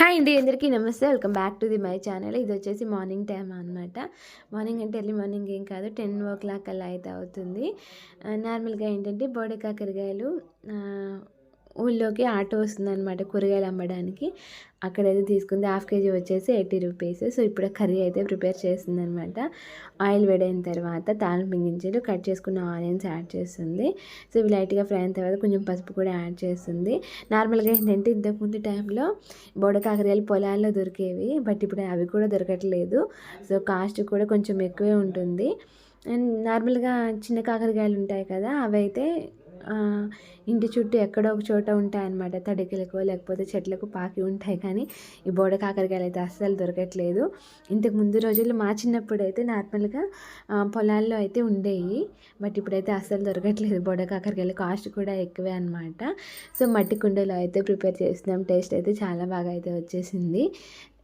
Hi అండి అందరికీ నమస్తే. Welcome back to the my channel. ఇది వచ్చేసి మార్నింగ్ టైం అనమాట మార్నింగ్ అంటే ఎర్లీ మార్నింగ్ ఏం కాదు టెన్ ఓ క్లాక్ అలా అయితే అవుతుంది. నార్మల్గా ఏంటంటే బోడె కాకరకాయలు ఊళ్ళోకి ఆటో వస్తుందన్నమాట కూరగాయలు అమ్మడానికి. అక్కడైతే తీసుకుంది హాఫ్ కేజీ వచ్చేసి ఎయిటీ రూపీస్. సో ఇప్పుడు కర్రీ అయితే ప్రిపేర్ చేస్తుందన్నమాట. ఆయిల్ వేడైన తర్వాత తాలింపు గింజలు కట్ చేసుకున్న ఆనియన్స్ యాడ్ చేస్తుంది. సో ఇవి లైట్గా ఫ్రై అయిన తర్వాత కొంచెం పసుపు కూడా యాడ్ చేస్తుంది. నార్మల్గా ఏంటంటే ఇంతకుముందు టైంలో బోడకాకరకాయలు పొలాల్లో దొరికేవి బట్ ఇప్పుడు అవి కూడా దొరకట్లేదు. సో కాస్ట్ కూడా కొంచెం ఎక్కువే ఉంటుంది. అండ్ నార్మల్గా చిన్న కాకరకాయలు ఉంటాయి కదా అవి అయితే ఇంటి చుట్టూ ఎక్కడో ఒక చోట ఉంటాయన్నమాట. తడికెలకు లేకపోతే చెట్లకు పాకి ఉంటాయి కానీ ఈ బోడ కాకరకాయలు అయితే అస్సలు దొరకట్లేదు. ఇంతకు ముందు రోజుల్లో మా చిన్నప్పుడు అయితే నార్మల్గా పొలాల్లో అయితే ఉండేవి బట్ ఇప్పుడైతే అస్సలు దొరకట్లేదు. బోడ కాకరకాయలు కాస్ట్ కూడా ఎక్కువే అనమాట సో మట్టి కుండలో అయితే ప్రిపేర్ చేస్తున్నాం. టేస్ట్ అయితే చాలా బాగా అయితే వచ్చేసింది.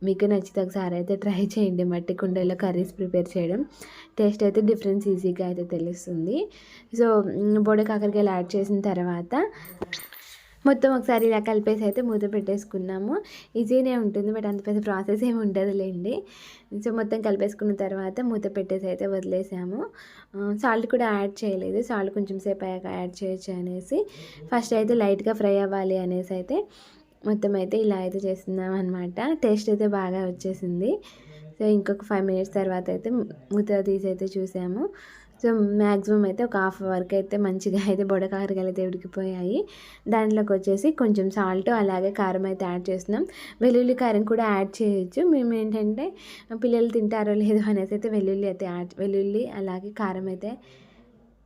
మీకు నచ్చితే ఒకసారి అయితే ట్రై చేయండి. మట్టి కుండలో కర్రీస్ ప్రిపేర్ చేయడం. టేస్ట్ అయితే డిఫరెన్స్ ఈజీగా అయితే తెలుస్తుంది. సో మ్, బోడ కాకరకాయలు యాడ్ చేసిన తర్వాత మొత్తం ఒకసారి ఇలా కలిపేసి అయితే మూత పెట్టేసుకున్నాము. ఈజీనే ఉంటుంది బట్ అంత పెద్ద ప్రాసెస్ ఏమి ఉండదులేండి. సో మొత్తం కలిపేసుకున్న తర్వాత మూత పెట్టేసి అయితే వదిలేసాము. సాల్ట్ కూడా యాడ్ చేయలేదు. సాల్ట్ కొంచెం సేపు అయ్యాక యాడ్ చేయొచ్చు అనేసి. ఫస్ట్ అయితే లైట్గా ఫ్రై అవ్వాలి అనేసి అయితే మొత్తం అయితే ఇలా అయితే చేస్తున్నాం అనమాట టేస్ట్ అయితే బాగా వచ్చేసింది. సో ఇంకొక ఫైవ్ మినిట్స్ తర్వాత అయితే మూత తీసి అయితే చూసాము. సో మ్యాక్సిమం అయితే ఒక హాఫ్ వరకు అయితే మంచిగా అయితే బొడకాకరకాయలు అయితే ఉడికిపోయాయి. దాంట్లోకి వచ్చేసి కొంచెం సాల్ట్ అలాగే కారం అయితే యాడ్ చేస్తున్నాం. వెల్లుల్లి కారం కూడా యాడ్ చేయొచ్చు. మేము ఏంటంటే పిల్లలు తింటారో లేదో అనేసి అయితే వెల్లుల్లి అయితే యాడ్ వెల్లుల్లి అలాగే కారం అయితే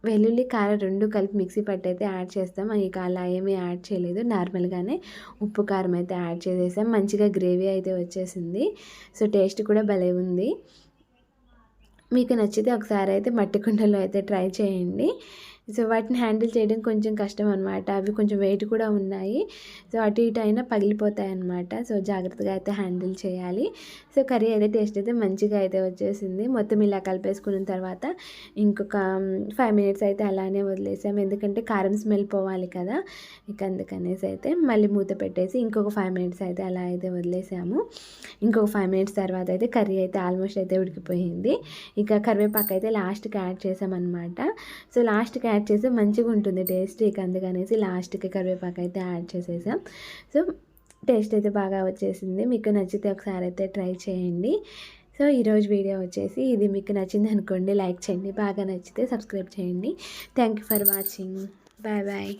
వెల్లుల్లి కారం రెండు కలిపి మిక్సీ పట్టి అయితే యాడ్ చేస్తాం. ఇక అలా ఏమీ యాడ్ చేయలేదు. నార్మల్గానే ఉప్పు కారం అయితే యాడ్ చేసేసాం. మంచిగా గ్రేవీ అయితే వచ్చేసింది. సో టేస్ట్ కూడా భలే ఉంది. మీకు నచ్చితే ఒకసారి అయితే మట్టి కుండలో అయితే ట్రై చేయండి. సో వాటిని హ్యాండిల్ చేయడం కొంచెం కష్టం అనమాట అవి కొంచెం వెయిట్ కూడా ఉన్నాయి. సో అటు ఇటు అయినా పగిలిపోతాయి అనమాట సో జాగ్రత్తగా అయితే హ్యాండిల్ చేయాలి. సో కర్రీ అయితే టేస్ట్ అయితే మంచిగా అయితే వచ్చేసింది. మొత్తం ఇలా కలిపేసుకున్న తర్వాత ఇంకొక ఫైవ్ మినిట్స్ అయితే అలానే వదిలేసాం. ఎందుకంటే కారం స్మెల్ పోవాలి కదా. ఇక అందుకనేసి అయితే మళ్ళీ మూత పెట్టేసి ఇంకొక ఫైవ్ మినిట్స్ అయితే అలా అయితే వదిలేసాము. ఇంకొక ఫైవ్ మినిట్స్ తర్వాత అయితే కర్రీ అయితే ఆల్మోస్ట్ అయితే ఉడికిపోయింది. ఇక కరివేపాకు అయితే లాస్ట్కి యాడ్ చేసామన్నమాట. సో లాస్ట్కి యాడ్ చేస్తే మంచిగా ఉంటుంది టేస్ట్ ఇక అందుకనేసి లాస్ట్కి కరివేపాకు అయితే యాడ్ చేసేసాం. సో టేస్ట్ అయితే బాగా వచ్చేసింది. మీకు నచ్చితే ఒకసారి అయితే ట్రై చేయండి. సో ఈరోజు వీడియో వచ్చేసి ఇది. మీకు నచ్చింది అనుకోండి లైక్ చేయండి. బాగా నచ్చితే సబ్స్క్రైబ్ చేయండి. Thank you for watching. Bye bye.